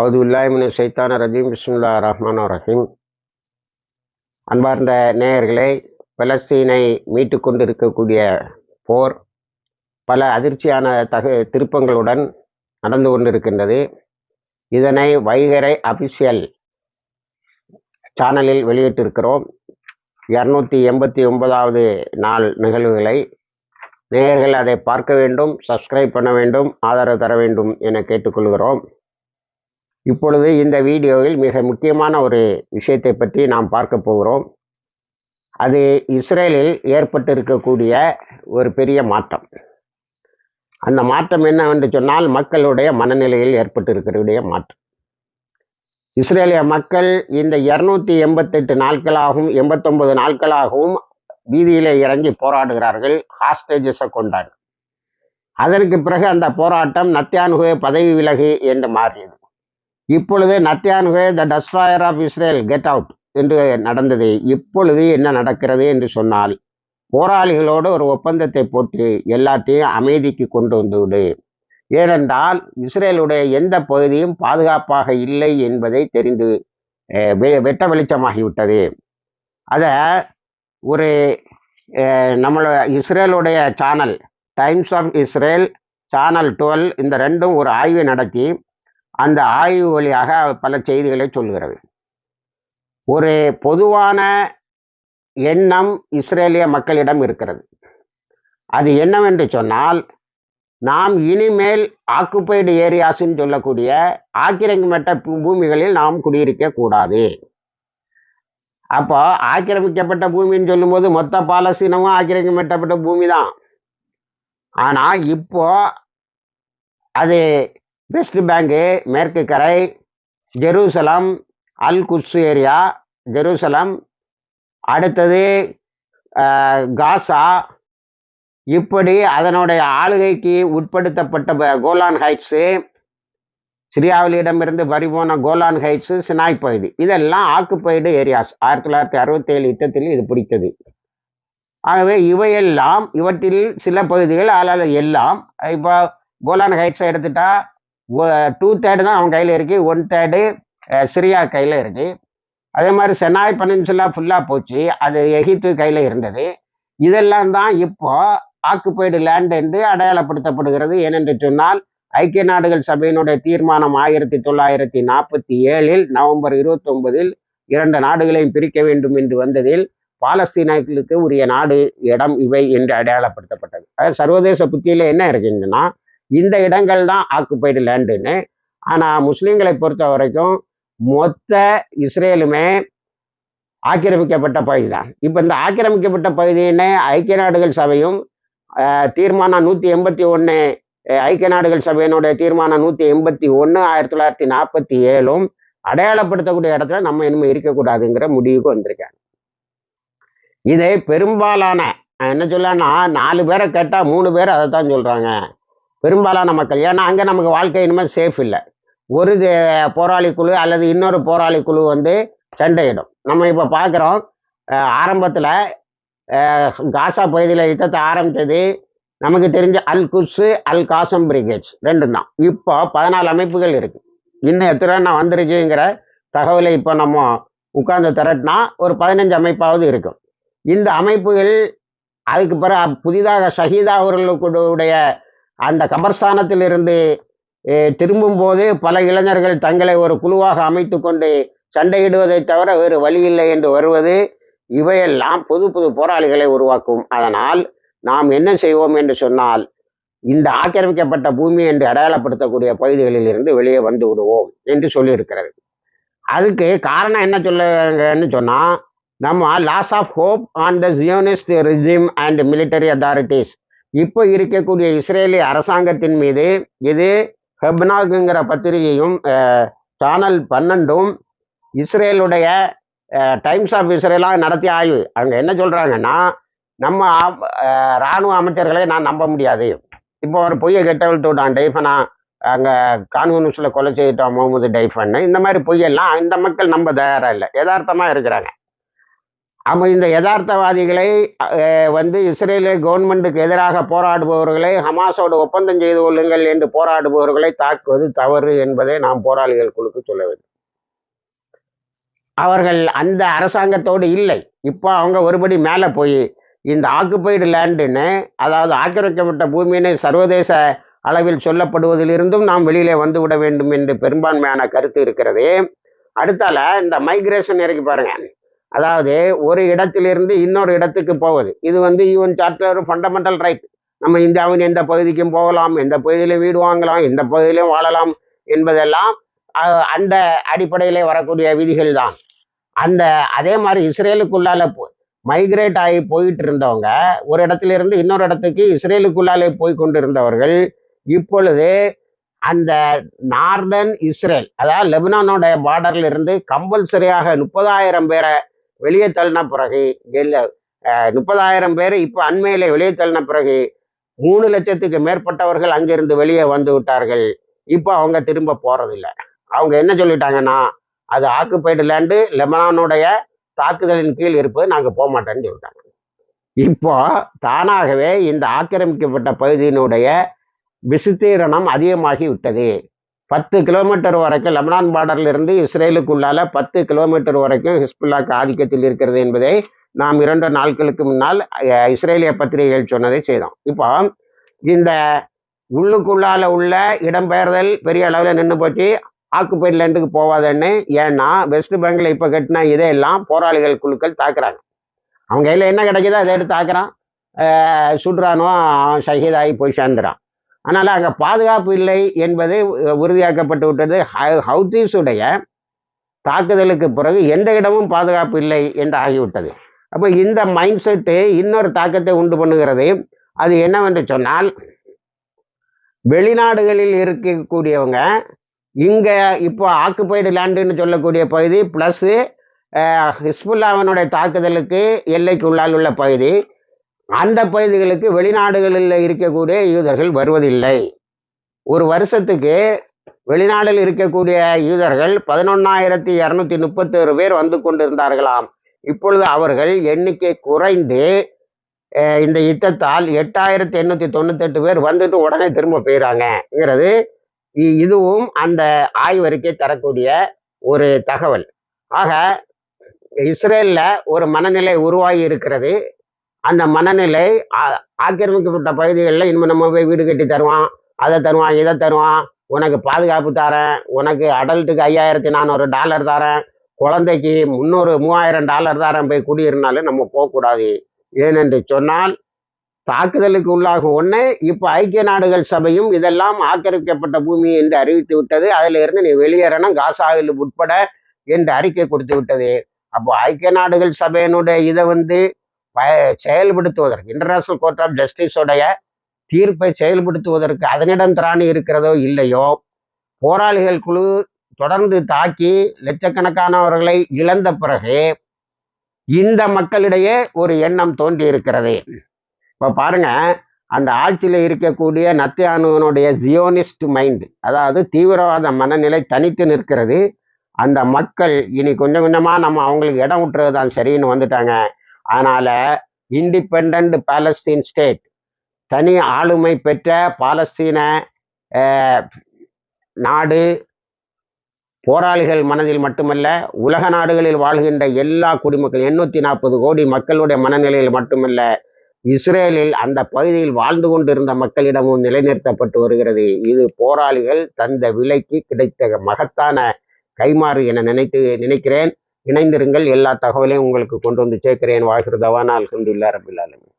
அவதுல்லாமின் சைத்தான ரஜீம் பிஸ்முல்லா ரஹ்மான் ரஹீம். அன்பார்ந்த நேயர்களே பலஸ்தீனை மீட்டு கொண்டிருக்கக்கூடிய போர் பல அதிர்ச்சியான தகு திருப்பங்களுடன் நடந்து கொண்டிருக்கின்றது. இதனை வைகரை அபிஷியல் சேனலில் வெளியிட்டிருக்கிறோம். இரநூத்தி எண்பத்தி ஒன்பதாவது நாள் நிகழ்வுகளை நேயர்கள் அதை பார்க்க வேண்டும் சப்ஸ்கிரைப் பண்ண வேண்டும் ஆதரவு தர வேண்டும் என கேட்டுக்கொள்கிறோம். இப்பொழுது இந்த வீடியோவில் மிக முக்கியமான ஒரு விஷயத்தை பற்றி நாம் பார்க்க போகிறோம். அது இஸ்ரேலில் ஏற்பட்டிருக்கக்கூடிய ஒரு பெரிய மாற்றம். அந்த மாற்றம் என்னவென்று சொன்னால் மக்களுடைய மனநிலையில் ஏற்பட்டிருக்கக்கூடிய மாற்றம். இஸ்ரேலிய மக்கள் இந்த இரநூத்தி எண்பத்தெட்டு நாட்களாகவும் எண்பத்தொன்பது நாட்களாகவும் வீதியில் இறங்கி போராடுகிறார்கள் ஹாஸ்டேஜஸை கொண்டாடு அதற்கு பிறகு அந்த போராட்டம் நத்தியானுகே பதவி விலகு என்று மாறியது. இப்பொழுது நத்தியானுகே the destroyer of Israel get out என்று நடந்தது. இப்பொழுது என்ன நடக்கிறது என்று சொன்னால் போராளிகளோடு ஒரு ஒப்பந்தத்தை போட்டு எல்லாத்தையும் அமைதிக்கு கொண்டு வந்து விடு. ஏனென்றால் இஸ்ரேலுடைய எந்த பகுதியும் பாதுகாப்பாக இல்லை என்பதை தெரிந்து வெ- வெட்ட வெளிச்சமாகிவிட்டது. அதை ஒரு நம்மளோட இஸ்ரேலுடைய channel Times of Israel channel twelve இந்த ரெண்டும் ஒரு ஆய்வை நடத்தி அந்த ஆய்வு வழியாக பல செய்திகளை சொல்கிறது. ஒரு பொதுவான எண்ணம் இஸ்ரேலிய மக்களிடம் இருக்கிறது. அது என்னவென்று சொன்னால் நாம் இனிமேல் ஆக்குப்பைடு ஏரியாஸ்ன்னு சொல்லக்கூடிய ஆக்கிரமிக்கப்பட்ட பூமிகளில் நாம் குடியிருக்க கூடாது. அப்போ ஆக்கிரமிக்கப்பட்ட பூமின்னு சொல்லும்போது மொத்த பாலஸ்தீனமும் ஆக்கிரமிக்கப்பட்ட பூமி தான் ஆனால் இப்போ அது வெஸ்ட் பேங்கு மேற்கு கரை Jerusalem Al Quds area Jerusalem. அடுத்தது காசா. இப்படி அதனுடைய ஆளுகைக்கு உட்படுத்தப்பட்ட கோலான் ஹைட்ஸு. சிரியாவிலிடமிருந்து பறிபோன கோலான் ஹைட்ஸு சினாய் பகுதி. இதெல்லாம் ஆக்குப்பைடு ஏரியாஸ். ஆயிரத்தி தொள்ளாயிரத்தி அறுபத்தேழு யுத்தத்தில் இது பிடித்தது. ஆகவே இவையெல்லாம் இவற்றில் சில பகுதிகள் அல்லது எல்லாம் இப்போ கோலான் ஹைட்ஸை எடுத்துட்டா டூ தேர்டு தான் அவன் கையில் இருக்கு. ஒன் தேர்டு சிரியா கையில் இருக்கு. அதே மாதிரி செனாய் பனின்சுலா ஃபுல்லாக போச்சு. அது எகிப்து கையில் இருந்தது. இதெல்லாம் தான் இப்போ ஆக்குப்பைடு லேண்ட் என்று அடையாளப்படுத்தப்படுகிறது. ஏனென்று சொன்னால் ஐக்கிய நாடுகள் சபையினுடைய தீர்மானம் ஆயிரத்தி தொள்ளாயிரத்தி நாற்பத்தி ஏழில் நவம்பர் இருபத்தி ஒன்பதில் இரண்டு நாடுகளையும் பிரிக்க வேண்டும் என்று வந்ததில் பாலஸ்தீனர்களுக்கு உரிய நாடு இடம் இவை என்று அடையாளப்படுத்தப்பட்டது. அதாவது சர்வதேச புத்தியில் என்ன இருக்குங்கன்னா இந்த இடங்கள் தான் ஆக்குப்பைடு லேண்டுன்னு ஆனால் முஸ்லீம்களை பொறுத்த வரைக்கும் மொத்த இஸ்ரேலுமே ஆக்கிரமிக்கப்பட்ட பகுதி தான். இப்போ இந்த ஆக்கிரமிக்கப்பட்ட பகுதியினை ஐக்கிய நாடுகள் சபையும் தீர்மானம் நூற்றி எண்பத்தி ஒன்று ஐக்கிய நாடுகள் சபையினுடைய தீர்மானம் நூற்றி எண்பத்தி ஒன்று ஆயிரத்தி தொள்ளாயிரத்தி நாற்பத்தி ஏழும் அடையாளப்படுத்தக்கூடிய இடத்துல நம்ம இனிமேல் இருக்கக்கூடாதுங்கிற முடிவுக்கு வந்திருக்காங்க. இதை பெரும்பாலான என்ன சொல்லான்னா நாலு பேரை கேட்டால் மூணு பேர் அதை தான் சொல்கிறாங்க பெரும்பாலான மக்கள். ஏன்னா அங்கே நமக்கு வாழ்க்கை இனிமேல் சேஃப் இல்லை. ஒரு போராளி குழு அல்லது இன்னொரு போராளி குழு வந்து சண்டையிடும். நம்ம இப்போ பார்க்குறோம் ஆரம்பத்தில் காசா பகுதியில் யுத்தத்தை ஆரம்பித்தது நமக்கு தெரிஞ்ச அல் குட்ஸு அல் காசம் பிரிகேட்ஸ் ரெண்டும் தான். இப்போ பதினாலு அமைப்புகள் இருக்கு. இன்னும் எத்தனை நான் வந்திருக்குங்கிற தகவலை இப்போ நம்ம உட்கார்ந்து திரட்டினா ஒரு பதினஞ்சு அமைப்பாவது இருக்கும். இந்த அமைப்புகள் அதுக்கு பிறகு புதிதாக ஷஹீதா அவர்களுடைய அந்த கபர்ஸ்தானத்திலிருந்து திரும்பும் திரும்பும்போது பல இளைஞர்கள் தங்களை ஒரு குழுவாக அமைத்து கொண்டு சண்டையிடுவதை தவிர வேறு வழி இல்லை என்று வருவது இவையெல்லாம் புது புது போராளிகளை உருவாக்கும். அதனால் நாம் என்ன செய்வோம் என்று சொன்னால் இந்த ஆக்கிரமிக்கப்பட்ட பூமி என்று அடையாளப்படுத்தக்கூடிய பகுதிகளில் இருந்து வெளியே வந்து விடுவோம் என்று சொல்லியிருக்கிறது. அதுக்கு காரணம் என்ன சொல்லுங்கன்னு சொன்னால் நம்ம loss of hope on the Zionist regime and military authorities இப்போ இருக்கக்கூடிய இஸ்ரேலிய அரசாங்கத்தின் மீது இது ஹெப்னாகுங்கிற பத்திரிகையும் சேனல் பன்னெண்டும் இஸ்ரேலுடைய டைம்ஸ் ஆஃப் இஸ்ரேலாக நடத்திய ஆய்வு. அங்கே என்ன சொல்கிறாங்கன்னா நம்ம இராணுவ ராணுவ அமைச்சர்களை நான் நம்ப முடியாது. இப்போ ஒரு பொய்யை கெட்ட விட்டு விட்டான் டைஃபனா அங்கே கான்வென்யூஸில் கொலை செய்துட்டான் முகமது டைஃபன் இந்த மாதிரி பொய்யெல்லாம் இந்த மக்கள் நம்ப தயாராக இல்லை. யதார்த்தமாக இருக்கிறாங்க. அப்போ இந்த யதார்த்தவாதிகளை வந்து இஸ்ரேல கவர்மெண்ட்டுக்கு எதிராக போராடுபவர்களை ஹமாஸோடு ஒப்பந்தம் செய்து கொள்ளுங்கள் என்று போராடுபவர்களை தாக்குவது தவறு என்பதை நாம் போராளிகள் குழுக்கு சொல்ல வேண்டும். அவர்கள் அந்த அரசாங்கத்தோடு இல்லை. இப்போ அவங்க ஒருபடி மேலே போய் இந்த ஆக்குப்பைடு லேண்டுன்னு அதாவது ஆக்கிரமிக்கப்பட்ட பூமின்னு சர்வதேச அளவில் சொல்லப்படுவதிலிருந்தும் நாம் வெளியிலே வந்து விட வேண்டும் என்று பெரும்பான்மையான கருத்து இருக்கிறது. அடுத்தால இந்த மைக்ரேஷன் இறக்கி பாருங்கள் அதாவது ஒரு இடத்திலிருந்து இன்னொரு இடத்துக்கு போவது. இது வந்து யூஎன் ஒரு ஃபண்டமெண்டல் ரைட் நம்ம இந்தியாவின் எந்த பகுதிக்கும் போகலாம் எந்த பகுதியிலும் வீடு வாங்கலாம் எந்த பகுதியிலும் வாழலாம் என்பதெல்லாம் அந்த அடிப்படையிலே வரக்கூடிய விதிகள் தான். அந்த அதே மாதிரி இஸ்ரேலுக்குள்ளால மைக்ரேட் ஆகி போயிட்டு இருந்தவங்க ஒரு இடத்துல இருந்து இன்னொரு இடத்துக்கு இஸ்ரேலுக்குள்ளாலே போய் கொண்டிருந்தவர்கள் இப்பொழுது அந்த நார்தன் இஸ்ரேல் அதாவது லெபனானோட பார்டர்ல இருந்து கம்பல்சரியாக முப்பதாயிரம் பேரை வெளியே தள்ளின பிறகு முப்பதாயிரம் பேர் இப்போ அண்மையில் வெளியே தள்ளின பிறகு மூணு லட்சத்துக்கு மேற்பட்டவர்கள் அங்கிருந்து வெளியே வந்து விட்டார்கள். இப்போ அவங்க திரும்ப போகிறதில்ல அவங்க என்ன சொல்லிட்டாங்கன்னா அது ஆக்குப்பைடு லேண்டு லெபனானுடைய தாக்குதலின் கீழ் இருப்பது நாங்கள் போக மாட்டோம்னு சொல்லிட்டாங்க. இப்போ தானாகவே இந்த ஆக்கிரமிக்கப்பட்ட பகுதியினுடைய விசுத்தீரணம் அதிகமாகி விட்டது. பத்து கிலோமீட்டர் வரைக்கும் லெபனான் பார்டர்ல இருந்து இஸ்ரேலுக்குள்ளால பத்து கிலோமீட்டர் வரைக்கும் ஹிஸ்புல்லாக்கு ஆதிக்கத்தில் இருக்கிறது என்பதை நாம் இரண்டு நாட்களுக்கு முன்னால் இஸ்ரேலிய பத்திரிகைகள் சொன்னதை செய்தோம். இப்போ இந்த உள்ளுக்குள்ளால உள்ள இடம்பெயர்தல் பெரிய அளவில் நின்று போச்சு. ஆக்குப்பைட் லேண்டுக்கு போவாதுன்னு ஏன்னா வெஸ்ட் பெங்கில் இப்போ கட்டின இதையெல்லாம் போராளிகள் குழுக்கள் தாக்குறாங்க. அவங்க கையில் என்ன கிடைக்குதோ அதை எடுத்து தாக்குறான். சுடுறானோ அவன் ஷஹீதாகி போய் சேர்ந்துறான். ஆனால் அங்கே பாதுகாப்பு இல்லை என்பது உறுதியாக்கப்பட்டு விட்டது. ஹ- ஹவுதீஸுடைய தாக்குதலுக்கு பிறகு எந்த இடமும் பாதுகாப்பு இல்லை என்று ஆகிவிட்டது. அப்போ இந்த மைண்ட் செட்டு இன்னொரு தாக்கத்தை உண்டு பண்ணுகிறது. அது என்னவென்று சொன்னால் வெளிநாடுகளில் இருக்கக்கூடியவங்க இங்கே இப்போ ஆக்குப்பைடு லேண்டுன்னு சொல்லக்கூடிய பகுதி ப்ளஸ்ஸு ஹிஸ்புல்லாவினுடைய தாக்குதலுக்கு எல்லைக்கு உள்ளால் உள்ள பகுதி அந்த பகுதிகளுக்கு வெளிநாடுகளில் இருக்கக்கூடிய யூதர்கள் வருவதில்லை. ஒரு வருஷத்துக்கு வெளிநாட்டில் இருக்கக்கூடிய யூதர்கள் பதினொன்னாயிரத்தி இரநூத்தி முப்பத்தேழு பேர் வந்து கொண்டிருந்தார்களாம். இப்பொழுது அவர்கள் எண்ணிக்கை குறைந்து இந்த யுத்தத்தால் எட்டாயிரத்தி எண்ணூற்றி தொண்ணூத்தெட்டு பேர் வந்துட்டு உடனே திரும்ப போயிடறாங்கங்கிறது இதுவும் அந்த ஆய்வறிக்கை தரக்கூடிய ஒரு தகவல். ஆக இஸ்ரேலில் ஒரு மனநிலை உருவாகி இருக்கிறது. அந்த மனநிலை ஆக்கிரமிக்கப்பட்ட பகுதிகளில் இனிமே நம்ம போய் வீடு கட்டி தருவான் அதை தருவான் இதை தருவான் உனக்கு பாதுகாப்பு தரேன் உனக்கு அடல்ட்டுக்கு ஐயாயிரத்தி நானூறு டாலர் தரேன் குழந்தைக்கு முந்நூறு மூவாயிரம் டாலர் தரேன் போய் குடியிருந்தாலும் நம்ம போகக்கூடாது. ஏனென்று சொன்னால் தாக்குதலுக்கு உள்ளாகும் ஒன்று இப்போ ஐக்கிய நாடுகள் சபையும் இதெல்லாம் ஆக்கிரமிக்கப்பட்ட பூமி என்று அறிவித்து விட்டது. அதில் இருந்து நீ வெளியேறணும் காசாவில் உட்பட என்று அறிக்கை கொடுத்து விட்டது. அப்போ ஐக்கிய நாடுகள் சபையினுடைய இதை வந்து செயல்படுத்துவதற்கு இன்டர்நேஷனல் கோர்ட் ஆஃப் ஜஸ்டிஸோடைய தீர்ப்பை செயல்படுத்துவதற்கு அதனிடம் திராணி இருக்கிறதோ இல்லையோ போராளிகள் குழு தொடர்ந்து தாக்கி லட்சக்கணக்கானவர்களை இழந்த பிறகு இந்த மக்களிடையே ஒரு எண்ணம் தோன்றி இருக்கிறது இப்போ பாருங்க அந்த ஆட்சியில் இருக்கக்கூடிய நத்தியானுவனுடைய ஜியோனிஸ்ட் மைண்ட் அதாவது தீவிரவாத மனநிலை தனித்து நிற்கிறது. அந்த மக்கள் இனி கொஞ்சம் கொஞ்சமாக நம்ம அவங்களுக்கு இடம் விட்டுறது தான் சரின்னு வந்துட்டாங்க. அதனால இண்டிபெண்ட் பாலஸ்தீன் ஸ்டேட் தனி ஆளுமை பெற்ற பாலஸ்தீன நாடு போராளிகள் மனதில் மட்டுமல்ல உலக நாடுகளில் வாழ்கின்ற எல்லா குடிமக்கள் எண்ணூற்றி நாற்பது கோடி மக்களுடைய மனநிலையில் மட்டுமல்ல இஸ்ரேலில் அந்த பகுதியில் வாழ்ந்து கொண்டிருந்த மக்களிடமும் நிலைநிறுத்தப்பட்டு வருகிறது. இது போராளிகள் தந்த விலைக்கு கிடைத்த மகத்தான கைமாறு என நினைத்து நினைக்கிறேன். இணைந்திருங்கள். எல்லா தகவலையும் உங்களுக்கு கொண்டு வந்து சேர்க்கிறேன். வாழ்கிறதவான அல்ஹம்துலில்லாஹ் ரபில் ஆலமீன்.